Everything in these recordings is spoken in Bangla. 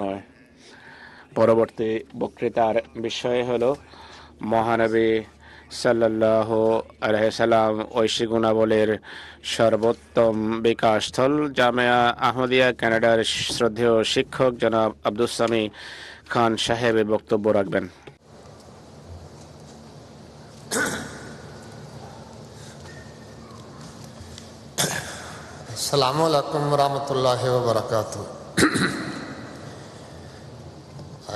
নয় পরবর্তী বক্তৃতার বিষয় হল, মহানবী সাল্লাহ আলহাম ঐশী গুণাবলীর সর্বোত্তম বিকাশস্থল জামেয়া আহমদিয়া ক্যানাডার শ্রদ্ধেয় শিক্ষক জনাব আব্দুল খান সাহেব বক্তব্য রাখবেন। সালামু আলাইকুম রহমতুল্লাহ বারকাত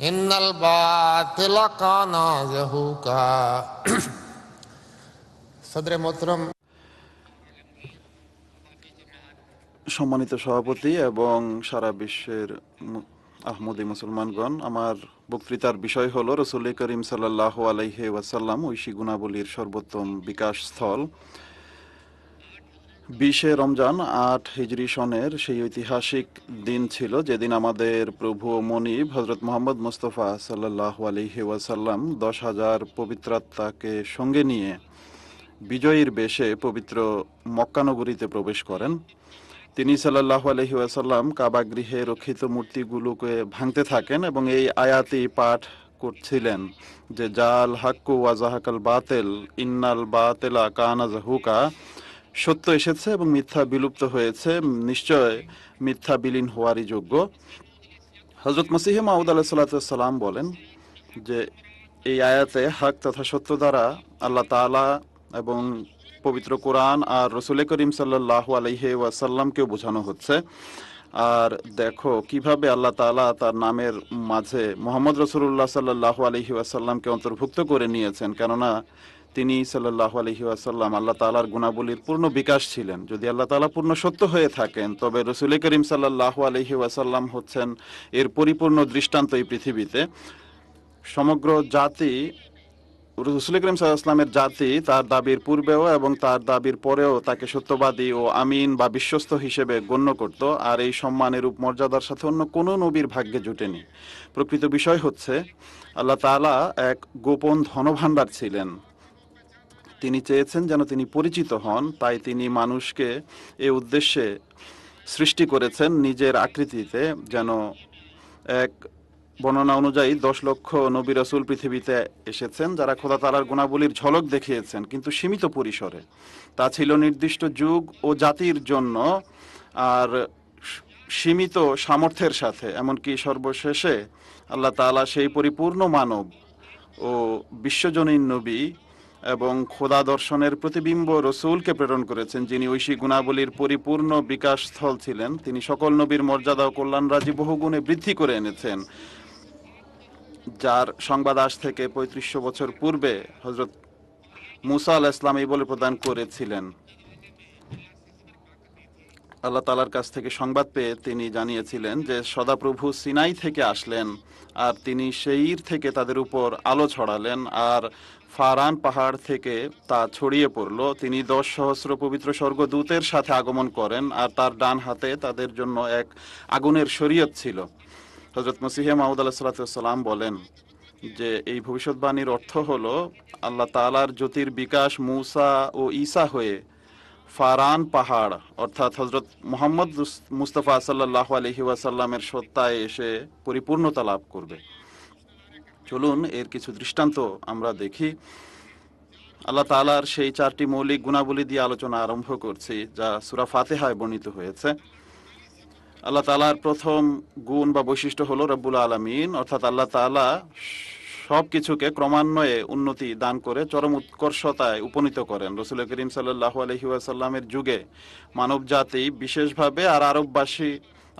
إن الباطل كان زهوقا صدر محترم সম্মানিত সভাপতি এবং সারা বিশ্বের মু- আহমদি মুসলমানগণ আমার বক্তৃতার বিষয় হল রসুল করিম সাল্লাহ আলাইহে ওয়াসাল্লাম ঐশী গুণাবলীর সর্বোত্তম বিকাশ স্থল বিশে রমজান, আট হিজরি সনের সেই ঐতিহাসিক দিন ছিল যেদিন আমাদের প্রভু ও মনিব হজরত মোহাম্মদ মুস্তফা সাল্লাহ আলহি ওয়াসাল্লাম দশ হাজার পবিত্রাত্মাকে সঙ্গে নিয়ে বিজয়ীর বেশে পবিত্র মক্কানগরীতে প্রবেশ করেন। তিনি সাল্লাহ আলহি ওয়াসাল্লাম কাবাগৃহে রক্ষিত মূর্তিগুলোকে ভাঙতে থাকেন এবং এই আয়াতি পাঠ করছিলেন যে, জাল হাক্কু ওয়াজাহাকাল বাতেল, ইন্নাল বাতেলা কানা জাহুকা সত্য এসেছে এবং মিথ্যা বিলুপ্ত হয়েছে। নিশ্চয় মিথ্যা বিলীন হওয়ারই যোগ্য। হজরত মসিহ মাউদ আলাহ সাল্লাম বলেন যে, এই আয়াতে হক তথা সত্য দ্বারা আল্লাহ তাআলা এবং পবিত্র কোরআন আর রসুল করিম সাল্লাহ আলহে ওয়াসাল্লামকেও বোঝানো হচ্ছে। আর দেখো কীভাবে আল্লাহ তাআলা তার নামের মাঝে মোহাম্মদ রসুল্লাহ সাল্লাহ আলহি ওয়াসাল্লামকে অন্তর্ভুক্ত করে নিয়েছেন। কেননা তিনি সাল্লাহ আলহি ওয়াসাল্লাম আল্লাহ তালার গুণাবলীর পূর্ণ বিকাশ ছিলেন। যদি আল্লাহ তালা পূর্ণ সত্য হয়ে থাকেন, তবে রসুল করিম সাল্লাহ আলহি ওয়াসাল্লাম হচ্ছেন এর পরিপূর্ণ দৃষ্টান্ত এই পৃথিবীতে। সমগ্র জাতি, রসুল করিম সাল্লাহামের জাতি তার দাবির পূর্বেও এবং তার দাবির পরেও তাকে সত্যবাদী ও আমিন বা বিশ্বস্ত হিসেবে গণ্য করত। আর এই সম্মানের রূপ মর্যাদার সাথে অন্য কোনো নবীর ভাগ্যে জুটেনি। প্রকৃত বিষয় হচ্ছে, আল্লাহ তাআলা এক গোপন ধনভাণ্ডার ছিলেন। তিনি চেয়েছেন যেন তিনি পরিচিত হন, তাই তিনি মানুষকে এ উদ্দেশ্যে সৃষ্টি করেছেন নিজের আকৃতিতে যেন এক বর্ণনা অনুযায়ী দশ লক্ষ নবী রসুল পৃথিবীতে এসেছেন, যারা খোদা তালার গুণাবলীর ঝলক দেখিয়েছেন, কিন্তু সীমিত পরিসরে। তা ছিল নির্দিষ্ট যুগ ও জাতির জন্য আর সীমিত সামর্থ্যের সাথে, এমনকি সর্বশেষে আল্লাহ তাআলা সেই পরিপূর্ণ মানব ও বিশ্বজনীন নবী এবং খোদা দর্শনের প্রতিবিম্ব রসুলকে প্রেরণ করেছেন, যিনি ঐশী গুণাবলীর পরিপূর্ণ বিকাশ স্থল ছিলেন। তিনি সকল নবীর মর্যাদা ও কল্যাণ রাজি বহুগুণে বৃদ্ধি করে এনেছেন। যার সংবাদ আজ থেকে পঁয়ত্রিশশো বছর পূর্বে হজরত মুসা আল ইসলাম এই বলে প্রদান করেছিলেন। আল্লাহ তালার কাছ থেকে সংবাদ পেয়ে তিনি জানিয়েছিলেন যে, সদাপ্রভু সিনাই থেকে আসলেন আর তিনি সেইর থেকে তাদের উপর আলো ছড়ালেন আর ফারান পাহাড় থেকে তা ছড়িয়ে পড়ল। তিনি দশ সহস্র পবিত্র স্বর্গদূতের সাথে আগমন করেন আর তার ডান হাতে তাদের জন্য এক আগুনের শরীয়ত ছিল। হজরত মসিহে মাহমুদ আল্লাহ সাল্লাম বলেন যে, এই ভবিষ্যৎবাণীর অর্থ হলো আল্লাহ তালার জ্যোতির বিকাশ মুসা ও ঈসা হয়ে ফারান পাহাড়, অর্থাৎ হজরত মোহাম্মদ মুস্তফা সাল্লাহ আলহি ওয়াসাল্লামের সত্তায় এসে পরিপূর্ণতা লাভ করবে। চলুন, এর কিছু দৃষ্টান্ত আমরা দেখি। আল্লাহ তালার সেই চারটি মৌলিক গুণাবলী দিয়ে আলোচনা আরম্ভ করছি, যা সুরা ফাতেহায় বর্ণিত হয়েছে। আল্লাহ তালার প্রথম গুণ বা বৈশিষ্ট্য হলো রব্বুল আলমিন, অর্থাৎ আল্লাহ তালা সব কিছুকে ক্রমান্বয়ে উন্নতি দান করে চরম উৎকর্ষতায় উপনীত করেন। রসুল করিম সাল্লাহ আলহিউসাল্লামের যুগে মানব জাতি বিশেষভাবে আর আরববাসী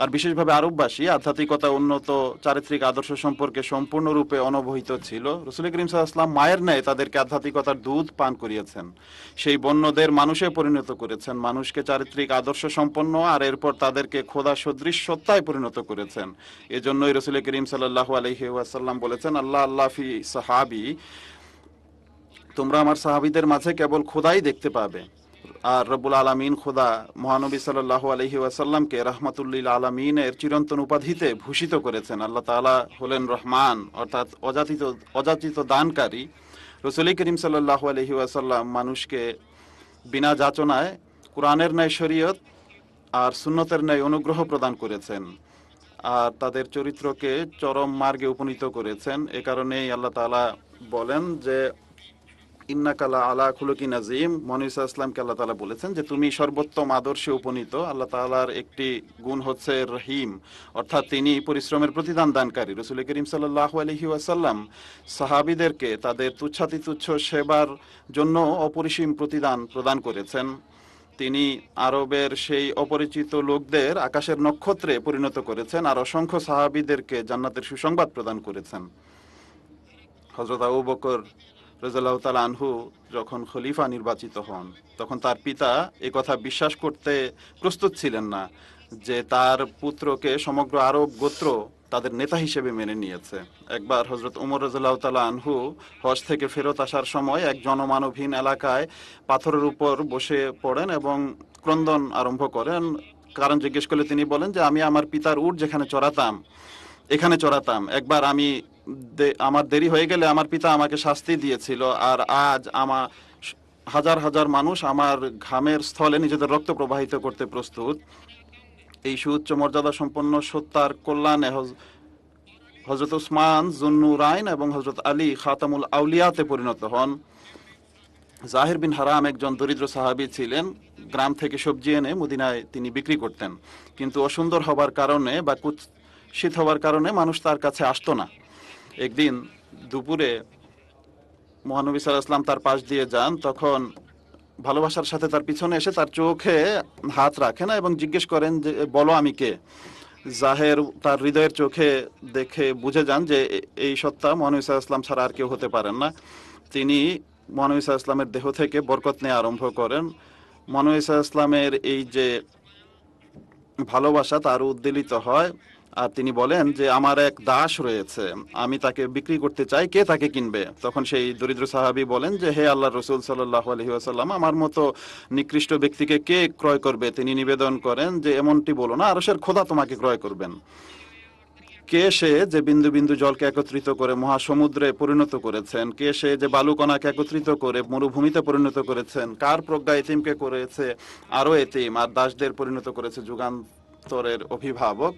আর বিশেষভাবে আরববাসী আধ্যাত্মিকতা উন্নত চারিত্রিক আদর্শ সম্পর্কে সম্পূর্ণরূপে অনবহিত ছিল। রসুল করিম সাল্লাম মায়ের ন্যায় তাদেরকে আধ্যাত্মিকতার দুধ পান করিয়েছেন। সেই বন্যদের মানুষে পরিণত করেছেন। মানুষকে চারিত্রিক আদর্শ সম্পন্ন আর এরপর তাদেরকে খোদা সদৃশ সত্তায় পরিণত করেছেন। এজন্যই রসুল করিম সাল্লাহ আলহি বলেছেন, আল্লাহ আল্লাহ সাহাবি, তোমরা আমার সাহাবিদের মাঝে কেবল খোদাই দেখতে পাবে। আর রব্বুল আলমিন খোদা মহানবী সাল্লাহ আলহি ওয়াসাল্লামকে রহমাতুল্লিল আলমিনের চিরন্তন উপাধিতে ভূষিত করেছেন। আল্লাহ তাআলা হলেন রহমান, অর্থাৎ অজাতিত অযাচিত দানকারী। রসুল করিম সাল্লাহ আলহি ওয়াসাল্লাম মানুষকে বিনা যাচনায় কোরআনের ন্যায় শরীয়ত আর সুন্নতের ন্যায় অনুগ্রহ প্রদান করেছেন আর তাদের চরিত্রকে চরম মার্গে উপনীত করেছেন। এ কারণেই আল্লাহ তাআলা বলেন যে ইন্নাকালা আলা খুলকি নাজিম মনিসা ইসলামকে আল্লাহ তাআলা বলেছেন যে তুমি সর্বোত্তম আদর্শে উপনীত। আল্লাহ তাআলার একটি গুণ হচ্ছে রহিম। অর্থাৎ তিনি পরিশ্রমের প্রতিদান দানকারী। রসুল করিম সাল্লাহ আলহি ওয়াসাল্লাম সাহাবিদেরকে তাদের তুচ্ছাতি তুচ্ছ সেবার জন্য অপরিসীম প্রতিদান প্রদান করেছেন। তিনি আরবের সেই অপরিচিত লোকদের আকাশের নক্ষত্রে পরিণত করেছেন আর অসংখ্য সাহাবিদেরকে জান্নাতের সুসংবাদ প্রদান করেছেন। হজরত আবু বকর রাজাল্লাহ তাল আনহু যখন খলিফা নির্বাচিত হন, তখন তার পিতা এ কথা বিশ্বাস করতে প্রস্তুত ছিলেন না যে তার পুত্রকে সমগ্র আরব গোত্র তাদের নেতা হিসেবে মেনে নিয়েছে। একবার হজরত উমর রাজাল্লাহ আনহু হজ থেকে ফেরত আসার সময় এক জনমানবহীন এলাকায় পাথরের উপর বসে পড়েন এবং ক্রন্দন আরম্ভ করেন। কারণ জিজ্ঞেস করলে তিনি বলেন যে, আমি আমার পিতার উট যেখানে চড়াতাম, এখানে চড়াতাম। একবার আমি আমার দেরি হয়ে গেলে আমার পিতা আমাকে শাস্তি দিয়েছিল, আর আজ আমার হাজার হাজার মানুষ আমার ঘামের স্থলে নিজেদের রক্ত প্রবাহিত করতে প্রস্তুত। এই সুউচ্চ মর্যাদা সম্পন্ন সত্তার কল্যাণে হজ- হজরত উসমান জুন্নুরাইন এবং হজরত আলী খাতামুল আউলিয়াতে পরিণত হন। জাহির বিন হারাম একজন দরিদ্র সাহাবী ছিলেন। গ্রাম থেকে সবজি এনে মদিনায় তিনি বিক্রি করতেন। কিন্তু অসুন্দর হবার কারণে বা কুৎসিত হবার কারণে মানুষ তার কাছে আসতো না। একদিন দুপুরে মহানবী সাল্লাল্লাহু তার পাশ দিয়ে যান, তখন ভালোবাসার সাথে তার পিছনে এসে তার চোখে হাত রাখেন এবং জিজ্ঞেস করেন যে, বলো আমি কে? জাহের তার হৃদয়ের চোখে দেখে বুঝে যান যে এই সত্তা মহানবী সাল্লাল্লাহু ছাড়া আর কেউ হতে পারেন না। তিনি মহানবী সাল্লামের দেহ থেকে বরকত নেওয়া আরম্ভ করেন। মহানবী সাল্লামের এই যে ভালোবাসা তার উদ্বেলিত হয়। আর তিনি বলেন যে, আমার এক দাস রয়েছে। আমি তাকে বিক্রি করতে চাই, কে তাকে কিনবে? তখন সেই দরিদ্র সাহাবী বলেন যে, হে আল্লাহ রসুল সাল্লাহ আলহি আসাল্লাম আমার মতো নিকৃষ্ট ব্যক্তিকে কে ক্রয় করবে? তিনি নিবেদন করেন যে, এমনটি বলো না, আরশের খোদা তোমাকে ক্রয় করবেন। কে সে যে বিন্দু বিন্দু জলকে একত্রিত করে মহাসমুদ্রে পরিণত করেছেন? কে সে যে বালুকণাকে একত্রিত করে মরুভূমিতে পরিণত করেছেন? কার প্রজ্ঞা এতিমকে করেছে? আরও এতিম আর দাসদের পরিণত করেছে যুগান্তরের অভিভাবক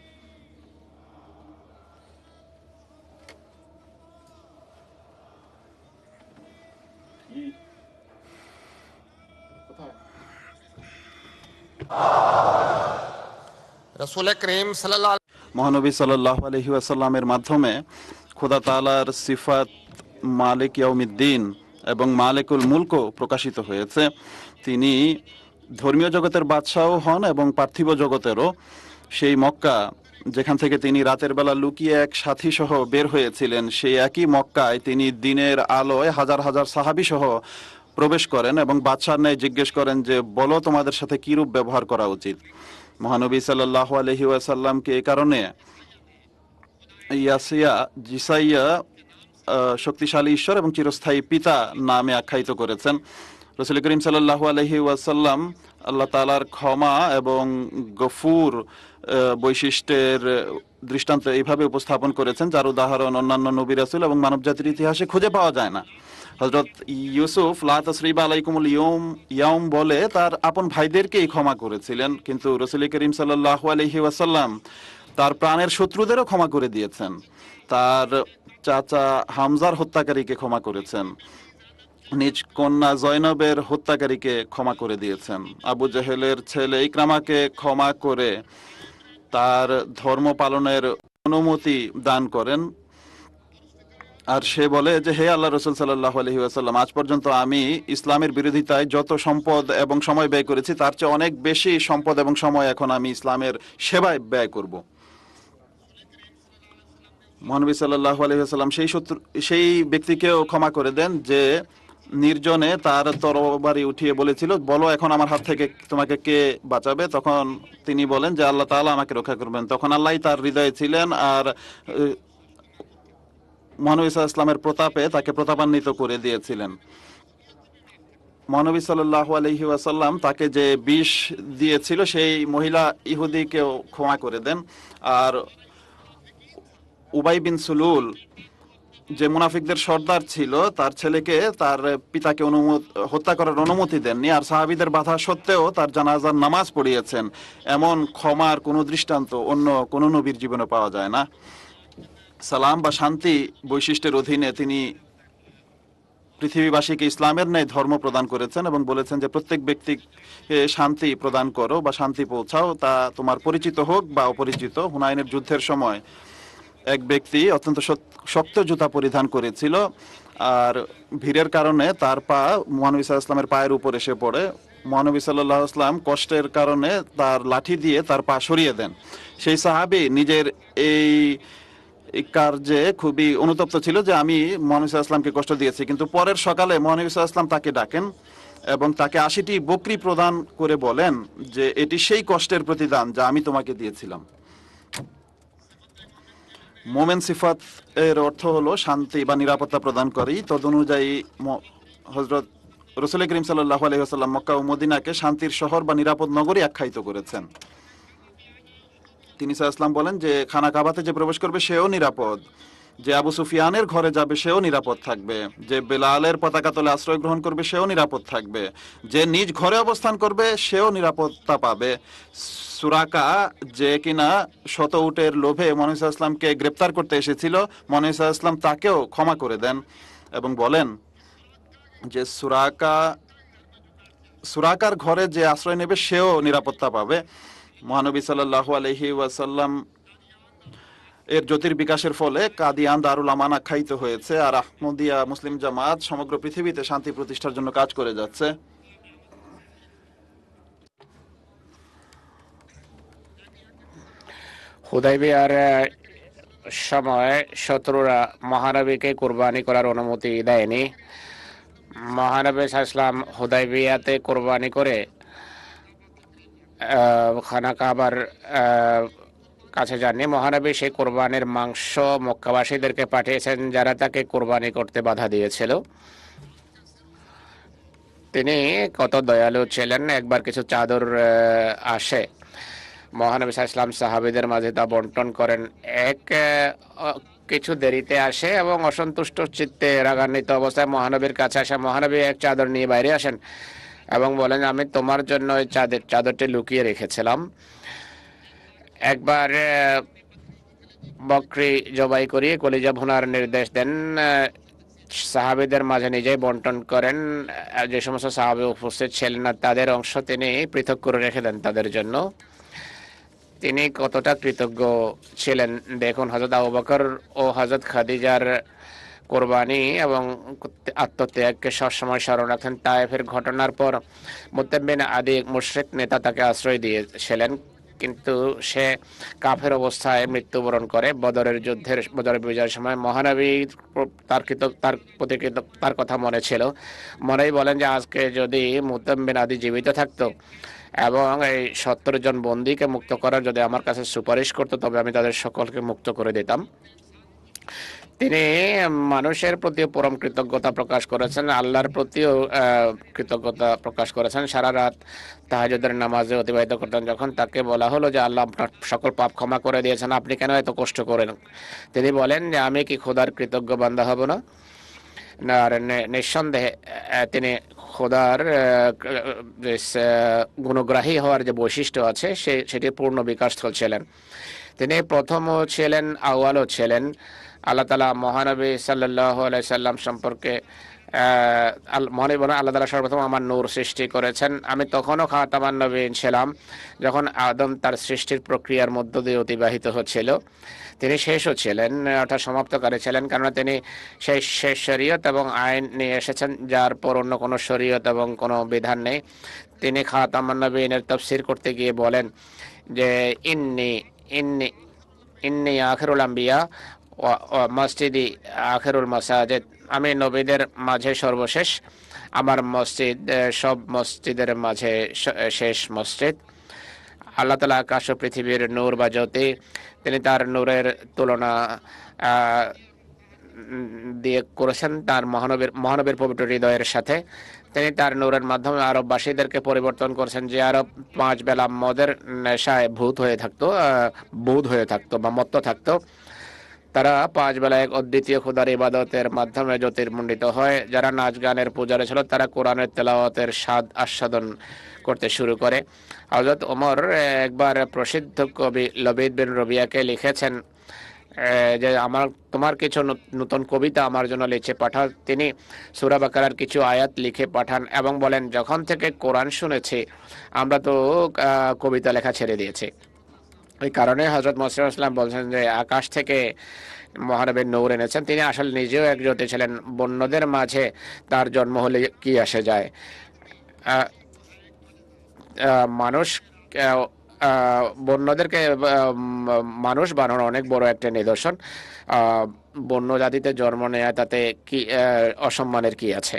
মহানবী সাল্লাহ আলহি আসাল্লামের মাধ্যমে খোদা তালার সিফাত মালিক ইয়াউমিদ্দিন এবং মালিকুল মুলকও প্রকাশিত হয়েছে। তিনি ধর্মীয় জগতের বাদশাহ হন এবং পার্থিব জগতেরও। সেই মক্কা যেখান থেকে তিনি রাতের বেলা লুকিয়ে এক সাথী সহ বের হয়েছিলেন সেই একই মক্কায় তিনি দিনের আলোয় হাজার হাজার সাহাবি সহ প্রবেশ করেন এবং বাদশার ন্যায় জিজ্ঞেস করেন যে, বলো তোমাদের সাথে কিরূপ ব্যবহার করা উচিত? মহানবী সাল্লাহ আলহি ওয়াসাল্লামকে এই কারণে ইয়াসিয়া, জিসাইয়া শক্তিশালী ঈশ্বর এবং চিরস্থায়ী পিতা নামে আখ্যায়িত করেছেন। রসুল করিম সাল্লাহ আলহি ওয়াসাল্লাম আল্লাহ তালার ক্ষমা এবং গফুর বৈশিষ্ট্যের দৃষ্টান্ত এইভাবে উপস্থাপন করেছেন, যার উদাহরণ অন্যান্য নবী রাসুল এবং মানবজাতির ইতিহাসে খুঁজে পাওয়া যায় না। হজরত ইউসুফ ইয়াউম বলে তার আপন ভাইদেরকেই ক্ষমা করেছিলেন, কিন্তু রসুল করিম সাল্লাহ আলহি ওয়াসাল্লাম তার প্রাণের শত্রুদেরও ক্ষমা করে দিয়েছেন। তার চাচা হামজার হত্যাকারীকে ক্ষমা করেছেন। নিজ কন্যা জয়নবের হত্যাকারীকে ক্ষমা করে দিয়েছেন। আবু জাহেলের ছেলে ইকরামাকে ক্ষমা করে তার ধর্ম পালনের অনুমতি দান করেন। আর সে বলে যে, হে আল্লাহ রসুল সাল্লাহ আলহি আসাল্লাম আজ পর্যন্ত আমি ইসলামের বিরোধিতায় যত সম্পদ এবং সময় ব্যয় করেছি, তার চেয়ে অনেক বেশি সম্পদ এবং সময় এখন আমি ইসলামের সেবায় ব্যয় করব। মহানবী সাল্লাহ আলহিহাল্লাম সেই শত্রু, সেই ব্যক্তিকেও ক্ষমা করে দেন যে, নির্জনে তার তরবারি উঠিয়ে বলেছিল, বলো এখন আমার হাত থেকে তোমাকে কে বাঁচাবে? তখন তিনি বলেন যে, আল্লাহ তাআলা আমাকে রক্ষা করবেন। তখন আল্লাহ তার হৃদয়ে ছিলেন আর মহানবী ইসলামের প্রতাপে তাকে প্রতাপান্বিত করে দিয়েছিলেন। মহানবী সাল্লাহ আলহি ওয়াসাল্লাম তাকে যে বিষ দিয়েছিল, সেই মহিলা ইহুদিকেও ক্ষমা করে দেন। আর উবাই বিন সুলুল যে মুনাফিকদের সর্দার ছিল, তার ছেলেকে, তার পিতাকে অনুমতি হত্যা করার অনুমতি দেননি। আর সাহাবিদের বাধা সত্ত্বেও তার জানাজার নামাজ পড়িয়েছেন। এমন ক্ষমার কোনো দৃষ্টান্ত অন্য কোনো নবীর জীবনে পাওয়া যায় না। সালাম বা শান্তি বৈশিষ্ট্যের অধীনে তিনি পৃথিবীবাসীকে ইসলামের ন্যায় ধর্ম প্রদান করেছেন এবং বলেছেন যে প্রত্যেক ব্যক্তিকে শান্তি প্রদান করো বা শান্তি পৌঁছাও, তা তোমার পরিচিত হোক বা অপরিচিত। হুনায়নের যুদ্ধের সময় এক ব্যক্তি অত্যন্ত শক্ত জুতা পরিধান করেছিল আর ভিড়ের কারণে তার পা মহানবী ইসলামের পায়ের উপর এসে পড়ে। মহানবী সাল্লাহ আসলাম কষ্টের কারণে তার লাঠি দিয়ে তার পা সরিয়ে দেন। সেই সাহাবি নিজের এই কার্যে খুবই অনুতপ্ত ছিল যে আমি মহানবী ইসলামকে কষ্ট দিয়েছি। কিন্তু পরের সকালে মহানবী ইসলাম তাকে ডাকেন এবং তাকে আশিটি বকরি প্রদান করে বলেন যে, এটি সেই কষ্টের প্রতিদান যা আমি তোমাকে দিয়েছিলাম। মোমেন সিফাত এর অর্থ হলো শান্তি বা নিরাপত্তা প্রদানকারী তদনুযায়ী ম- হজরত রসুল করিম সাল্লাহ আলহিহাস্লাম মক্কা ও মদিনাকে শান্তির শহর বা নিরাপদ নগরী আখ্যায়িত করেছেন। তিনি সাল্লাম বলেন যে খানা কাবাতে যে প্রবেশ করবে সেও নিরাপদ। যে আবু সুফিয়ানের ঘরে যাবে সেও নিরাপদ থাকবে। যে বেলালের পতাকা তলে আশ্রয় গ্রহণ করবে সেও নিরাপদ থাকবে। যে নিজ ঘরে অবস্থান করবে সেও নিরাপত্তা পাবে। সুরাকা যে কিনা শত উটের লোভে মনিসা ইসলামকে গ্রেপ্তার করতে এসেছিল মনিসা ইসলাম তাকেও ক্ষমা করে দেন এবং বলেন যে সুরাকা সুরাকার ঘরে যে আশ্রয় নেবে সেও নিরাপত্তা পাবে। মহানবী সাল্লাহ আলহি ওয়াসাল্লাম এর জ্যোতির বিকাশের ফলে কাদিয়ান দারুল আমান আখ্যায়িত হয়েছে আর আহমদিয়া মুসলিম জামাত সমগ্র পৃথিবীতে শান্তি প্রতিষ্ঠার জন্য কাজ করে যাচ্ছে। হুদাইবিয়ার সময় শত্রুরা মহানবীকে কোরবানি করার অনুমতি দেয়নি। মহানবী ইসলাম হুদাইবিয়াতে কোরবানি করে আহ, খানা কাবার কাছে যাননি। মহানবী সেই কোরবানির মাংস মক্কাবাসীদেরকে পাঠিয়েছেন যারা তাকে কোরবানি করতে বাধা দিয়েছিল। তিনি কত দয়ালু ছিলেন একবার কিছু চাদর আসে। মহানবী ইসলাম সাহাবিদের মাঝে তা বন্টন করেন। এক কিছু দেরিতে আসে এবং অসন্তুষ্ট চিত্তে রাগান্বিত অবস্থায় মহানবীর কাছে আসে। মহানবী এক চাদর নিয়ে বাইরে আসেন। এবং বলেন, আমি তোমার জন্য ওই চাদর চাদরটি লুকিয়ে রেখেছিলাম। একবার বকরি জবাই করিয়ে কলিজা ভুনার নির্দেশ দেন। সাহাবিদের মাঝে নিজেই বন্টন করেন। যে সমস্ত সাহাবি উপস্থিত ছিলেন না, তাদের অংশ তিনি পৃথক করে রেখে দেন তাদের জন্য। তিনি কতটা কৃতজ্ঞ ছিলেন? দেখুন হজরত আবু বকর ও হজরত খাদিজার কোরবানি এবং আত্মত্যাগকে সবসময় স্মরণ রাখেন। তায়েফের ঘটনার পর মুত্তাবিন আদি মুশরিক নেতা তাকে আশ্রয় দিয়েছিলেন। কিন্তু সে কাফের অবস্থায় মৃত্যুবরণ করে। বদরের যুদ্ধের বদরের বিজয়ের সময় মহানবী তার কৃত তার প্রতি তার কথা মনে ছিল। মনেই বলেন যে, আজকে যদি মুতাম্বিন আদি জীবিত থাকতো এবং এই সত্তর জন বন্দীকে মুক্ত করার যদি আমার কাছে সুপারিশ করতো, তবে আমি তাদের সকলকে মুক্ত করে দিতাম। তিনি মানুষের প্রতিও পরম কৃতজ্ঞতা প্রকাশ করেছেন, আল্লাহর প্রতিও কৃতজ্ঞতা প্রকাশ করেছেন। সারা রাত তাহাজুদের নামাজে অতিবাহিত করতেন। যখন তাকে বলা হলো যে, আল্লাহ আপনার সকল পাপ ক্ষমা করে দিয়েছেন, আপনি কেন এত কষ্ট করেন? তিনি বলেন যে, আমি কি খোদার কৃতজ্ঞ বান্দা হব না? আর নিঃসন্দেহে তিনি খোদার গুণগ্রাহী হওয়ার যে বৈশিষ্ট্য আছে, সে, সেটির পূর্ণ বিকাশ ছিলেন। তিনি প্রথমও ছিলেন আউয়ালও ছিলেন। আল্লাহ তালা মহানবী সাল্লাহ সাল্লাম সম্পর্কে মনে বলেন, আল্লাহ তালা সর্বপ্রথম আমার নূর সৃষ্টি করেছেন। আমি তখনও খাতামান নবীন ছিলাম, যখন আদম তার সৃষ্টির প্রক্রিয়ার মধ্য দিয়ে অতিবাহিত হচ্ছিল। তিনি শেষও ছিলেন, অর্থাৎ সমাপ্তকারী ছিলেন, কেননা তিনি সেই শেষ শরীয়ত এবং আইন নিয়ে এসেছেন, যার পর অন্য কোনো শরীয়ত এবং কোনো বিধান নেই। তিনি খাতামান নবীনের তফসির করতে গিয়ে বলেন যে, ইন্নি ইন্নি ইন্নি আখেরুল আম্বিয়া মসজিদি আখেরুল মাসাজিদ। আমি নবীদের মাঝে সর্বশেষ, আমার মসজিদ সব মসজিদের মাঝে শেষ মসজিদ। আল্লাহ তালা আকাশ ও পৃথিবীর নূর বা জ্যোতি, তিনি তার নূরের তুলনা দিয়ে করেছেন তার মহানবীর মহানবীর পবিত্র হৃদয়ের সাথে। তিনি তার নূরের মাধ্যমে আরববাসীদেরকে পরিবর্তন করেছেন যে আরব পাঁচ বেলা মদের নেশায় ভূত হয়ে থাকতো বুধ হয়ে থাকতো বা মত্ত থাকতো। তারা পাঁচ বেলা এক অদ্বিতীয় খুদার ইবাদতের মাধ্যমে জ্যোতির্মণ্ডিত হয়। যারা নাচ গানের পূজারে ছিল, তারা কোরআনের তেলাওয়াতের স্বাদ আস্বাদন করতে শুরু করে। হজরত ওমর একবার প্রসিদ্ধ কবি লবিদ বিন রবিয়াকে লিখেছেন যে আমার, তোমার কিছু নত- নতুন কবিতা আমার জন্য লিখে পাঠাও। তিনি সুরা বাকারার কিছু আয়াত লিখে পাঠান এবং বলেন, যখন থেকে কোরআন শুনেছি, আমরা তো কবিতা লেখা ছেড়ে দিয়েছি। এই কারণে হজরত ইসলাম বলছেন যে, আকাশ থেকে মহানবীর নৌর এনেছেন। তিনি আসলে নিজেও এক জ্যোতি ছিলেন। বন্যদের মাঝে তার জন্ম হলে কি আসে যায়? মানুষ বন্যদেরকে মানুষ বানানোর অনেক বড় একটা নিদর্শন। বন্য জাতিতে জন্ম নেয়া তাতে কি অসম্মানের কি আছে?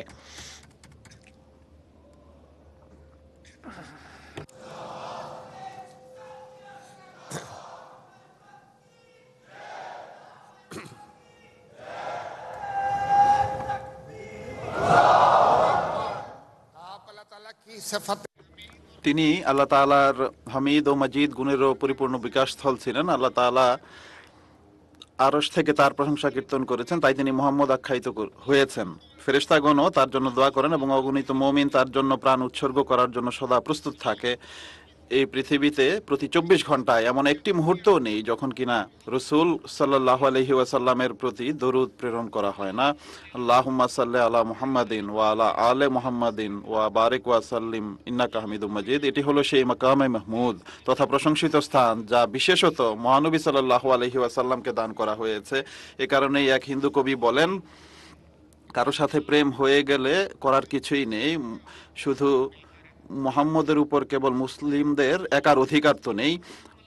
তিনি আল্লাহ তালার হামিদ ও মজিদ গুণেরও পরিপূর্ণ বিকাশস্থল ছিলেন। আল্লাহ তালা আরস থেকে তার প্রশংসা কীর্তন করেছেন, তাই তিনি মোহাম্মদ আখ্যায়িত হয়েছেন। ফেরেস্তাগণও তার জন্য দোয়া করেন এবং অগণিত মমিন তার জন্য প্রাণ উৎসর্গ করার জন্য সদা প্রস্তুত থাকে। এই পৃথিবীতে প্রতি চব্বিশ ঘন্টায় এমন একটি মুহূর্তও নেই যখন কিনা রসুল সাল্লাহ আলহি ওয়াসাল্লামের প্রতি দরুদ প্রেরণ করা হয় না। আল্লাহুম্মা সাল্লি আলা মুহাম্মাদিন ওয়া আলা আলে মুহাম্মাদিন ওয়া বারেক ওয়া সাল্লিম, ইন্নাকা হামিদুম মাজিদ। এটি হলো সেই মাকামে মাহমুদ তথা প্রশংসিত স্থান যা বিশেষত মহানবী সাল্লাহ আলহি ওয়াসাল্লামকে দান করা হয়েছে। এ কারণেই এক হিন্দু কবি বলেন, কারও সাথে প্রেম হয়ে গেলে করার কিছুই নেই। শুধু মোহাম্মদের উপর কেবল মুসলিমদের একার অধিকার তো নেই।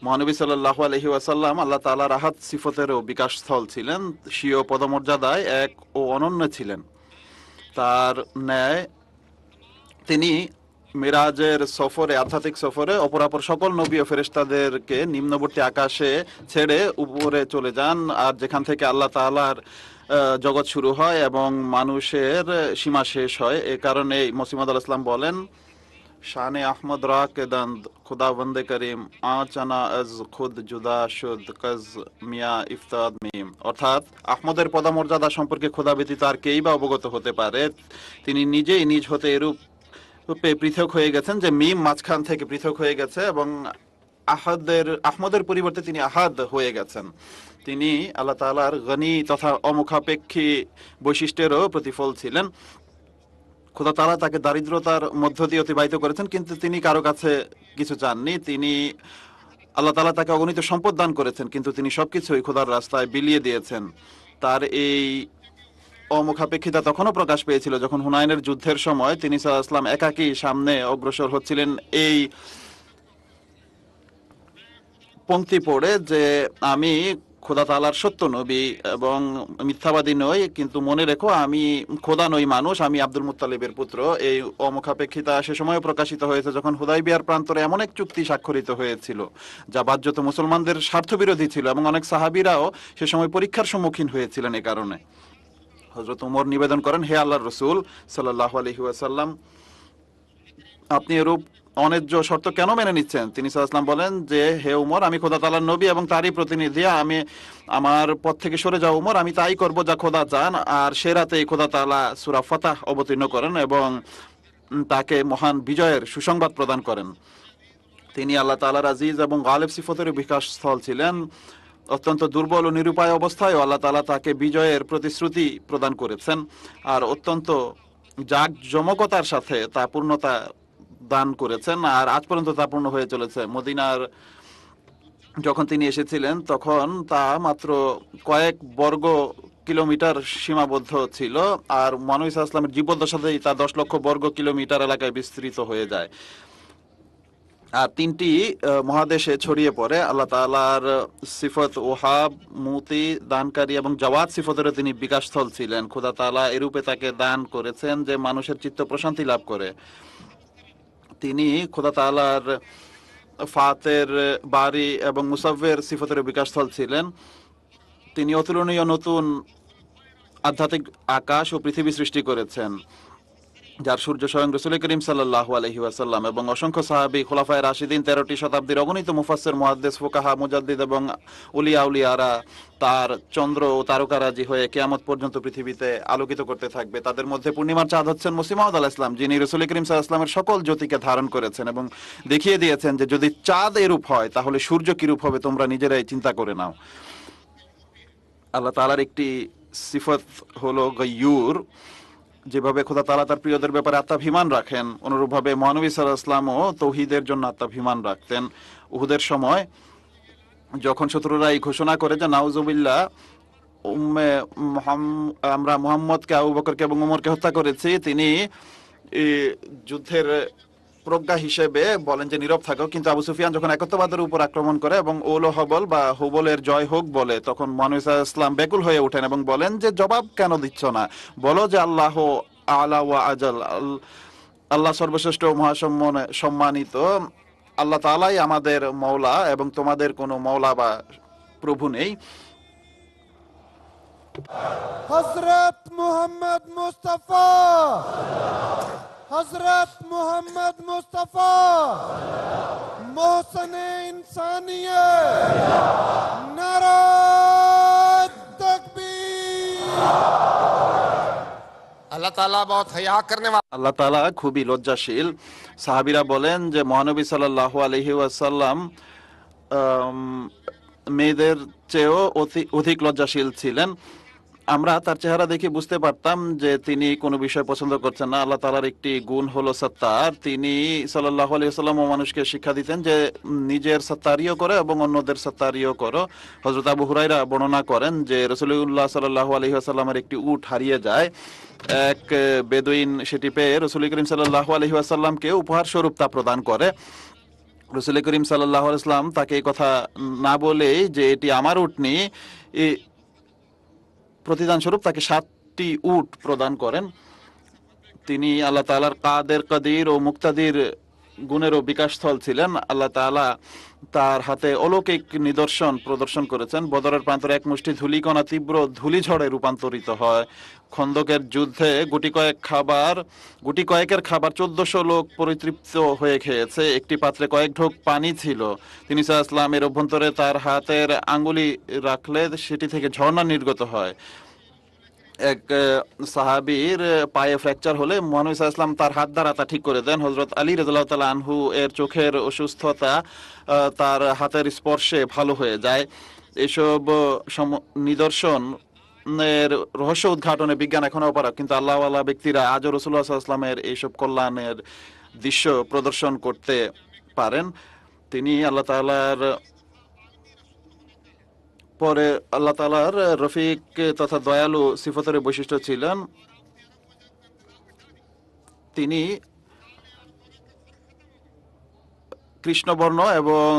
মহানবী সাল্লাহ আলহি ওয়াসাল্লাম আল্লাহ তালা রাহাত সিফতেরও বিকাশস্থল ছিলেন। স্বীয় পদমর্যাদায় এক ও অনন্য ছিলেন। তার ন্যায় তিনি মিরাজের সফরে আধ্যাত্মিক সফরে অপরাপর সকল নবী ও ফেরেস্তাদেরকে নিম্নবর্তী আকাশে ছেড়ে উপরে চলে যান। আর যেখান থেকে আল্লাহ তাআলার আহ, জগৎ শুরু হয় এবং মানুষের সীমা শেষ হয় এ কারণে মসিমদ আল ইসলাম বলেন শানে আহমদ রা কে দন্দ খুদা বন্দে করিম, আচানা আজ খুদ জুদা শুদ কজ মিয়া ইফতাদ মিম। অর্থাৎ আহমদের পদমর্যাদা সম্পর্কে খোদা ব্যতীত আর কেই বা অবগত হতে পারে? তিনি নিজেই নিজ হতে এরূপ রূপে পৃথক হয়ে গেছেন যে মিম মাঝখান থেকে পৃথক হয়ে গেছে এবং আহাদের, আহমদের পরিবর্তে তিনি আহাদ হয়ে গেছেন। তিনি আল্লাহ তাআলার গনি তথা অমুখাপেক্ষী বৈশিষ্ট্যেরও প্রতিফল ছিলেন। খোদা তারা তাকে দারিদ্রতার মধ্য দিয়ে অতিবাহিত করেছেন, কিন্তু তিনি কারও কাছে কিছু চাননি। তিনি, আল্লাহ তালা তাকে অগণিত সম্পদ দান করেছেন, কিন্তু তিনি সবকিছুই খোদার রাস্তায় বিলিয়ে দিয়েছেন। তার এই অমুখাপেক্ষিতা তখনও প্রকাশ পেয়েছিল যখন হুনায়নের যুদ্ধের সময় তিনি সাল্লাম একাকী সামনে অগ্রসর হচ্ছিলেন এই পংক্তি পড়ে যে, আমি খোদা তালার সত্য নবী এবং মিথ্যাবাদী নই, কিন্তু মনে রেখো আমি খোদা নই মানুষ, আমি আব্দুল মুত্তালিবের পুত্র। এই অমুখাপেক্ষিতা সে সময় প্রকাশিত হয়েছে যখন হুদাই বিহার প্রান্তরে এমন এক চুক্তি স্বাক্ষরিত হয়েছিল, যা বাহ্যত মুসলমানদের স্বার্থবিরোধী ছিল এবং অনেক সাহাবিরাও সে সময় পরীক্ষার সম্মুখীন হয়েছিলেন এ কারণে। হজরত উমর নিবেদন করেন, হে আল্লাহ রসুল সাল্লাহ আলহি ওয়াসাল্লাম, আপনি এরূপ অন্যায্য শর্ত কেন মেনে নিচ্ছেন? তিনি সাল্লাম বলেন যে, হে উমর, আমি খোদা তালার নবী এবং তারই প্রতিনিধি। আমি আমার পথ থেকে সরে যাও উমর, আমি তাই করব যা খোদা চান। আর সে রাতেই খোদা তালা সুরা ফাতাহ অবতীর্ণ করেন এবং তাকে মহান বিজয়ের সুসংবাদ প্রদান করেন। তিনি আল্লাহ তালার আজিজ এবং গালেব সিফতের বিকাশ স্থল ছিলেন। অত্যন্ত দুর্বল ও নিরুপায় অবস্থায় আল্লাহ তালা তাকে বিজয়ের প্রতিশ্রুতি প্রদান করেছেন। আর অত্যন্ত জাক জমকতার সাথে তা পূর্ণতা দান করেছেন। আর আজ পর্যন্ত তা পূর্ণ হয়ে চলেছে। মদিনার যখন তিনি এসেছিলেন, তখন তা মাত্র কয়েক বর্গ কিলোমিটার সীমাবদ্ধ ছিল। আর আলাইহি ওয়াসাল্লামের জীবদ্দশাতেই তা দশ লক্ষ বর্গ কিলোমিটার এলাকায় বিস্তৃত হয়ে যায়। আর তিনটি মহাদেশে ছড়িয়ে পড়ে। আল্লাহ তাআলার সিফত ওহাব, মুতি, দানকারী এবং জওয়াদ সিফতেরও তিনি বিকাশস্থল ছিলেন। খোদা তাআলা এরূপে তাকে দান করেছেন যে মানুষের চিত্ত প্রশান্তি লাভ করে। তিনি খোদা তালার ফাতের বাড়ি এবং মুসাফের সিফতের বিকাশস্থল ছিলেন। তিনি অতুলনীয় নতুন আধ্যাত্মিক আকাশ ও পৃথিবী সৃষ্টি করেছেন। যার সূর্য স্বয়ং রসুল করিম সাল্লাহ আলহি ওয়াসাল্লাম এবং অসংখ্য সাহাবি, খোলাফায় রাশিদিন তেরোটি শতাব্দীর অগণিত মুফাসের মহাদ্দেশ ফোকাহা, মুজাদ্দিদ এবং উলিয়া উলিয়ারা তার চন্দ্র ও তারকারাজি হয়ে কেয়ামত পর্যন্ত পৃথিবীতে আলোকিত করতে থাকবে। তাদের মধ্যে পূর্ণিমার চাঁদ হচ্ছেন মুসিমাউদ আল ইসলাম, যিনি রসুল করিম সাল্লাহামের সকল জ্যোতিকে ধারণ করেছেন এবং দেখিয়ে দিয়েছেন যে যদি চাঁদ এরূপ হয়, তাহলে সূর্য কিরূপ হবে তোমরা নিজেরাই চিন্তা করে নাও। আল্লাহ তালার একটি সিফত হলো গয়ুর। যেভাবে খোদা তালা তার প্রিয়দের ব্যাপারে আত্মাভিমান রাখেন, অনুরূপভাবে মহানবী সাল্লাহ ইসলামও তৌহিদের জন্য আত্মাভিমান রাখতেন। উহুদের সময় যখন শত্রুরা এই ঘোষণা করে যে নাউজুবিল্লা আমরা মোহাম্মদকে, আবু বকরকে এবং উমরকে হত্যা করেছি, তিনি যুদ্ধের প্রজ্ঞা হিসেবে বলেন যে নীরব থাকো, কিন্তু আবু সুফিয়ান যখন একত্ববাদের উপর আক্রমণ করে এবং ওলো হবল বা হুবলের জয় হোক বলে, তখন মানুষা ইসলাম বেকুল হয়ে ওঠেন এবং বলেন যে জবাব কেন দিচ্ছ না? বলো যে আল্লাহ আলা ওয়া আজল আল্লাহ সর্বশ্রেষ্ঠ মহাসম্মান সম্মানিত। আল্লাহ তালাই আমাদের মৌলা এবং তোমাদের কোনো মৌলা বা প্রভু নেই। হজরত মোহাম্মদ মুস্তফা। حضرت محمد مصطفیٰ محسن انسانیت نعرہ تکبیر আল্লাহ তালা বহুত হয়া করনে আল্লাহ তালা খুবই লজ্জাশীল। সাহাবিরা বলেন যে, মহানবী সাল্লাল্লাহু আলহি ওয়াসাল্লাম মেয়েদের চেয়েও অধিক লজ্জাশীল ছিলেন। আমরা তার চেহারা দেখে বুঝতে পারতাম যে তিনি কোনো বিষয় পছন্দ করছেন না। আল্লাহ তালার একটি গুণ হলো সত্তার। তিনি সাল্লাহ আলিয়াল্লাম মানুষকে শিক্ষা দিতেন যে নিজের সত্তারিও করো এবং অন্যদের সত্তারিও করো। হজরত আবু হুরাইরা বর্ণনা করেন যে রসুল্লাহ সাল্লাহ আলহিহাসাল্লামের একটি উট হারিয়ে যায়। এক বেদুইন সেটি পেয়ে রসুল করিম সাল্লাহ আলহিহাসাল্লামকে উপহার স্বরূপ তা প্রদান করে। রসুল করিম সাল্লাহ ইসলাম তাকে এই কথা না বলেই যে, এটি আমার উটনি এ প্রতিদান স্বরূপ তাকে সাতটি উট প্রদান করেন। তিনি আল্লাহ তালার কাদের, কাদির ও মুক্তাদির গুণেরও বিকাশস্থল ছিলেন। আল্লাহ তাআলা তার হাতে অলৌকিক নিদর্শন প্রদর্শন করেছেন। বদরের প্রান্তরে এক মুষ্টি ধূলিকণা তীব্র ধূলিঝড়ে রূপান্তরিত হয়। খন্দকের যুদ্ধে গুটি কয়েক খাবার, গুটি কয়েকের খাবার চোদ্দশো লোক পরিতৃপ্ত হয়ে খেয়েছে। একটি পাত্রে কয়েক ঢোক পানি ছিল। তিনি সাহা ইসলামের অভ্যন্তরে তার হাতের আঙ্গুলি রাখলে সেটি থেকে ঝর্ণা নির্গত হয়। এক সাহাবীর পায়ে ফ্র্যাকচার হলে মহানবী ইসলাম তার হাত দ্বারা তা ঠিক করে দেন। হজরত আলী তাআলা আনহু এর চোখের অসুস্থতা তার হাতের স্পর্শে ভালো হয়ে যায়। এসব নিদর্শন এর রহস্য উদ্ঘাটনে বিজ্ঞান এখনও অপারক কিন্তু আল্লাহ আল্লাহ ব্যক্তিরা আজও রসুল্লাহ ইসলামের এইসব কল্যাণের দৃশ্য প্রদর্শন করতে পারেন। তিনি আল্লাহ তাআলার পরে আল্লাহ তালার রফিক তথা দয়ালু সিফতের বৈশিষ্ট্য ছিলেন। তিনি কৃষ্ণবর্ণ এবং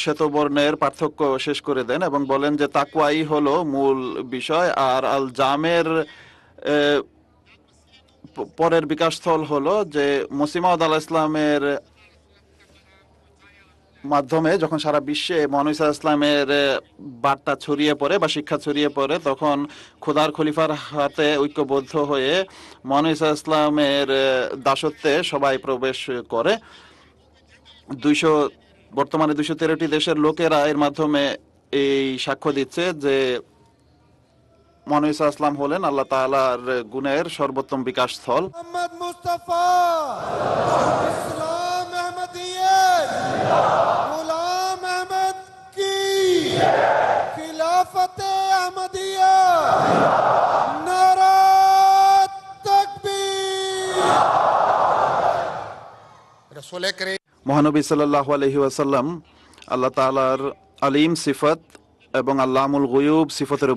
শ্বেতবর্ণের পার্থক্য শেষ করে দেন এবং বলেন যে তাকুয়াই হলো মূল বিষয় আর আল জামের পরের বিকাশস্থল হলো যে মুসিমাউদ আলাহ ইসলামের মাধ্যমে যখন সারা বিশ্বে মনুসা ইসলামের বার্তা ছড়িয়ে পড়ে বা শিক্ষা ছড়িয়ে পড়ে, তখন খোদার খলিফার হাতে ঐক্যবদ্ধ হয়ে মনুসা ইসলামের দাসত্বে সবাই প্রবেশ করে। দুইশো, বর্তমানে দুইশো তেরোটি দেশের লোকেরা এর মাধ্যমে এই সাক্ষ্য দিচ্ছে যে মনুসা ইসলাম হলেন আল্লাহ তালার গুণের সর্বোত্তম বিকাশ স্থল মহানবী সাল্লাহ আলহি ওয়াসাল্লাম আল্লাহ তালার আলিম সিফত এবং আল্লামুল গয়ুব সিফতের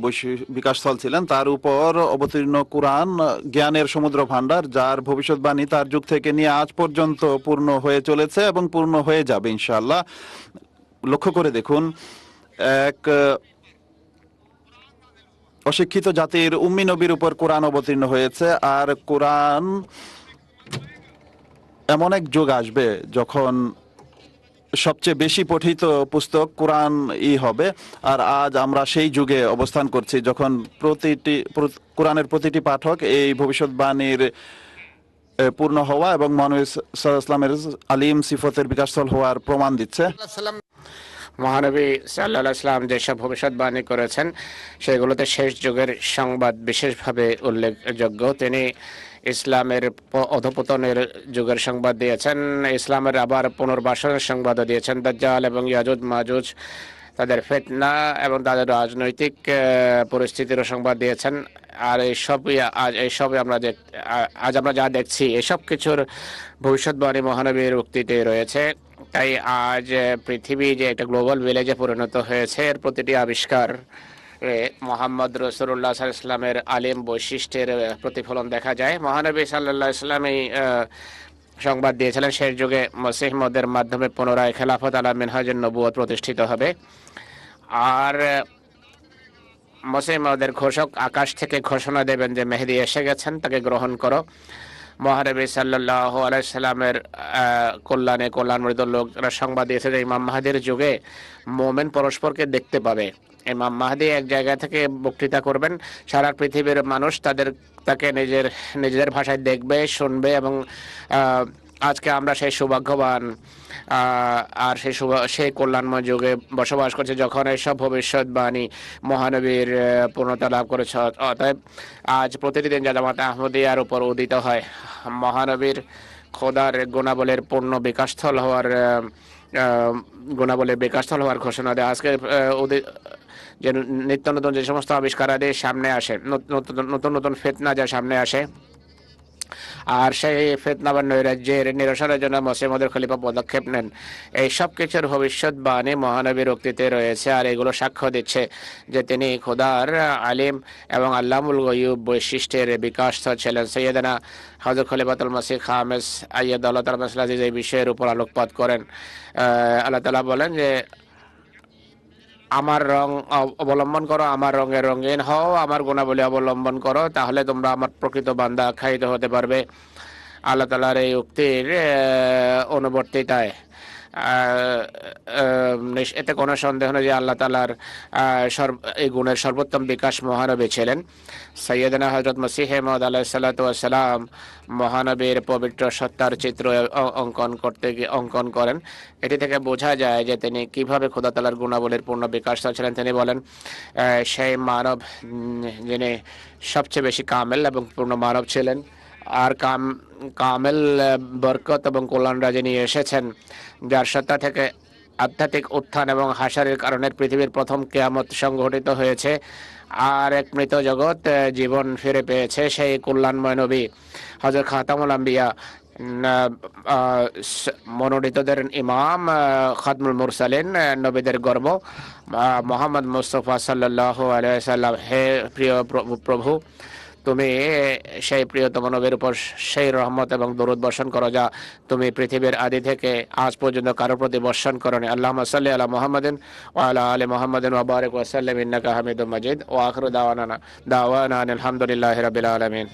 বিকাশস্থল ছিলেন। তার উপর অবতীর্ণ কোরআন জ্ঞানের সমুদ্র ভাণ্ডার, যার ভবিষ্যৎবাণী তার যুগ থেকে নিয়ে আজ পর্যন্ত পূর্ণ হয়ে চলেছে এবং পূর্ণ হয়ে যাবে ইনশাআল্লাহ। লক্ষ্য করে দেখুন, এক, অশিক্ষিত জাতির উম্মি নবীর উপর কোরআন অবতীর্ণ হয়েছে, আর কোরআন এমন এক যুগ আসবে যখন সবচেয়ে বেশি পঠিত পুস্তক কোরআন ই হবে, আর আজ আমরা সেই যুগে অবস্থান করছি যখন প্রতিটি কোরআনের প্রতিটি পাঠক এই ভবিষ্যৎবাণীর পূর্ণ হওয়া এবং মানুষ সাল্লাহ আলিম সিফতের বিকাশল হওয়ার প্রমাণ দিচ্ছে। মহানবী সাল্লাহ ইসলাম যেসব ভবিষ্যৎবাণী করেছেন, সেগুলোতে শেষ যুগের সংবাদ বিশেষভাবে উল্লেখযোগ্য। তিনি ইসলামের অধপতনের যুগের সংবাদ দিয়েছেন, ইসলামের আবার পুনর্বাসনের সংবাদও দিয়েছেন। দাজ্জাল এবং ইয়াজুদ, মাজুজ তাদের ফেতনা এবং তাদের রাজনৈতিক পরিস্থিতিরও সংবাদ দিয়েছেন। আর এইসবই আজ এইসবই আমরা আজ আমরা যা দেখছি, এসব কিছুর ভবিষ্যৎবাণী মহানবীর উক্তিতে রয়েছে। তাই আজ পৃথিবী যে একটা গ্লোবাল ভিলেজে পরিণত হয়েছে, এর প্রতিটি আবিষ্কার মোহাম্মদ রসুল্লাহ ইসলামের আলিম বৈশিষ্ট্যের প্রতিফলন দেখা যায়। মহানবী সাল্লাহ ইসলাম এই সংবাদ দিয়েছিলেন, শেষ যুগে মসিহ মদের মাধ্যমে পুনরায় খেলাফত আলা মিনহাজের নবুয়ত প্রতিষ্ঠিত হবে। আর মসিহ মদের ঘোষক আকাশ থেকে ঘোষণা দেবেন যে মেহেদি এসে গেছেন, তাকে গ্রহণ করো। মহানবী সাল্লাহ আলাইসাল্লামের কল্যাণে কল্যাণমৃত লোকরা সংবাদ দিয়েছে যে ইমাম মাহাদির যুগে মোমেন পরস্পরকে দেখতে পাবে। ইমাম মাহাদি এক জায়গা থেকে বক্তৃতা করবেন, সারা পৃথিবীর মানুষ তাদের, তাকে নিজের, নিজেদের ভাষায় দেখবে, শুনবে এবং আজকে আমরা সেই সৌভাগ্যবান আর সেই সেই কল্যাণময় যুগে বসবাস করছে যখন এইসব ভবিষ্যৎবাণী মহানবীর পূর্ণতা লাভ করেছে। অতএব আজ প্রতিটি দিন জামাত আহমদিয়ার উপর উদিত হয়। মহানবীর খোদার গুণাবলের পূর্ণ বিকাশস্থল হওয়ার গুণাবলের বিকাশস্থল হওয়ার ঘোষণা দেয়। আজকে যে নিত্য নতুন যে সমস্ত আবিষ্কারাদি সামনে আসে নতুন নতুন ফেতনা যা সামনে আসে আর সেই ফেতনা বা নৈরাজ্যের নিরসনের জন্য মসিমদের খলিফা পদক্ষেপ নেন। এই সব কিছুর ভবিষ্যৎবাণী মহানবীর উক্তিতে রয়েছে আর এগুলো সাক্ষ্য দিচ্ছে যে তিনি খোদার আলিম এবং আল্লামুল গয়ুব বৈশিষ্ট্যের বিকাশ ছিলেন। সৈয়দনা হজর খলিফাতুল মসিহ খামেস আইয়দ আল্লাহ তালা এই বিষয়ের উপর আলোকপাত করেন। আল্লাহ তালা বলেন যে আমার রং অব- অবলম্বন করো, আমার রঙে রঙিন হও, আমার গুণাবলী অবলম্বন করো, তাহলে তোমরা আমার প্রকৃত বান্দা আখ্যায়িত হতে পারবে। আল্লাহ তালার এই উক্তির অনুবর্তিতায়। এতে কোনো সন্দেহ নেই যে আল্লাহ তালার এই গুণের সর্বোত্তম বিকাশ মহানবী ছিলেন। সৈয়দনা হজরত মসিহ মদ আলাহিসাল্লাম মহানবীর পবিত্র সত্তার চিত্র অঙ্কন করতে গিয়ে অঙ্কন করেন। এটি থেকে বোঝা যায় যে তিনি কীভাবে খোদা তালার গুণাবলীর পূর্ণ বিকাশ ছিলেন তিনি বলেন সেই মানব যিনি সবচেয়ে বেশি কামেল এবং পূর্ণ মানব ছিলেন। আর কাম, কামেল বরকত এবং কল্যাণরা যিনি এসেছেন, যার সত্তা থেকে আধ্যাত্মিক উত্থান এবং হাসারের কারণে পৃথিবীর প্রথম কেয়ামত সংঘটিত হয়েছে। আর এক মৃত জগৎ জীবন ফিরে পেয়েছে সেই কল্যাণময় নবী হজর খাতামুল আম্বিয়া। মনোনীতদের ইমাম খাদমুল মুরসালিন নবীদের গর্ব। মোহাম্মদ মুস্তফা সাল্লাহ আলাইসাল্লাম হে প্রিয় প্রভু তুমি সেই প্রিয়তম নবীর উপর সেই রহমত এবং দরুদ বর্ষণ করো যা তুমি পৃথিবীর আদি থেকে আজ পর্যন্ত কারও প্রতি বর্ষণ করো নি আল্লাহ সাল্লি আলা মোহাম্মদিন ও আলা আলী মোহাম্মদিন ওবারক ওয়াসাল্লাম ইন্নাকা হামিদ মজিদ। ও আখরু দাওয়ানা দাওয়ানা আলহামদুলিল্লাহ রবিল আলমিন।